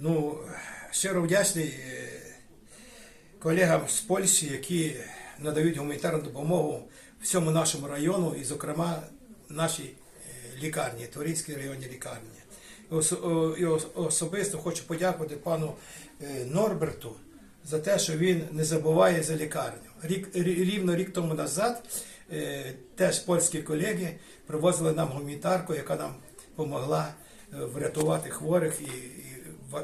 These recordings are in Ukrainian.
Ну, щиро вдячний е, колегам з Польщі, які надають гуманітарну допомогу всьому нашому району і, зокрема, нашій е, лікарні, Торійській районній лікарні. І особисто хочу подякувати пану е, Норберту за те, що він не забуває за лікарню. Рік, рівно рік тому назад теж польські колеги привозили нам гуманітарку, яка нам допомогла врятувати хворих і,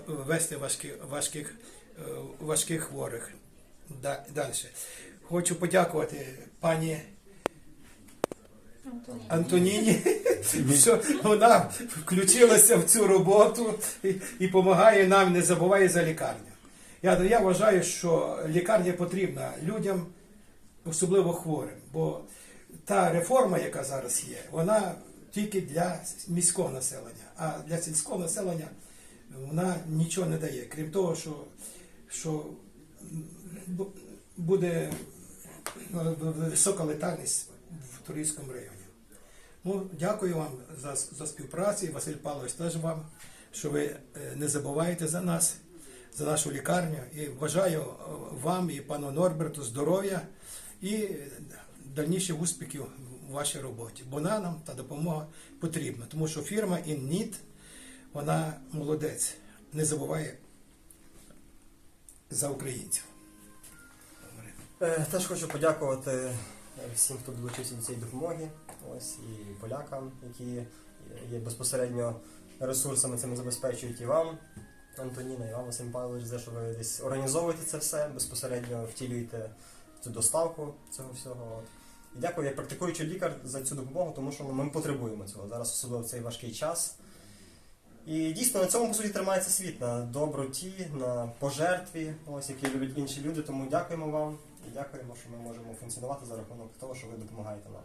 вести важкі, важких, е, важких хворих. Далі. Хочу подякувати пані Антоніні, що вона включилася в цю роботу і, і допомагає нам, не забуває за лікарню. Я, я вважаю, що лікарня потрібна людям, особливо хворим, бо та реформа, яка зараз є, вона тільки для міського населення, а для сільського населення вона нічого не дає, крім того, що, що буде ну, висока летальність в Турійському районі. Ну, дякую вам за, за співпрацю, Василь Павлович теж вам, що ви е, не забуваєте за нас, за нашу лікарню. І бажаю е, вам і пану Норберту здоров'я і дальніших успіхів у вашій роботі. Бо нам та допомога потрібна, тому що фірма InNit, вона молодець, не забуває за українців. Е, Теж хочу подякувати всім, хто долучився до цієї допомоги. Ось і полякам, які є безпосередньо ресурсами цими забезпечують і вам, Антоніна, і вам, Василь Павлович, за що ви десь організовуєте це все, безпосередньо втілюєте цю доставку цього всього. І дякую як практикуючий лікар за цю допомогу, тому що ми потребуємо цього зараз, особливо в цей важкий час. І дійсно на цьому по суті тримається світ на доброті, на пожертві, ось які люблять інші люди. Тому дякуємо вам і дякуємо, що ми можемо функціонувати за рахунок того, що ви допомагаєте нам.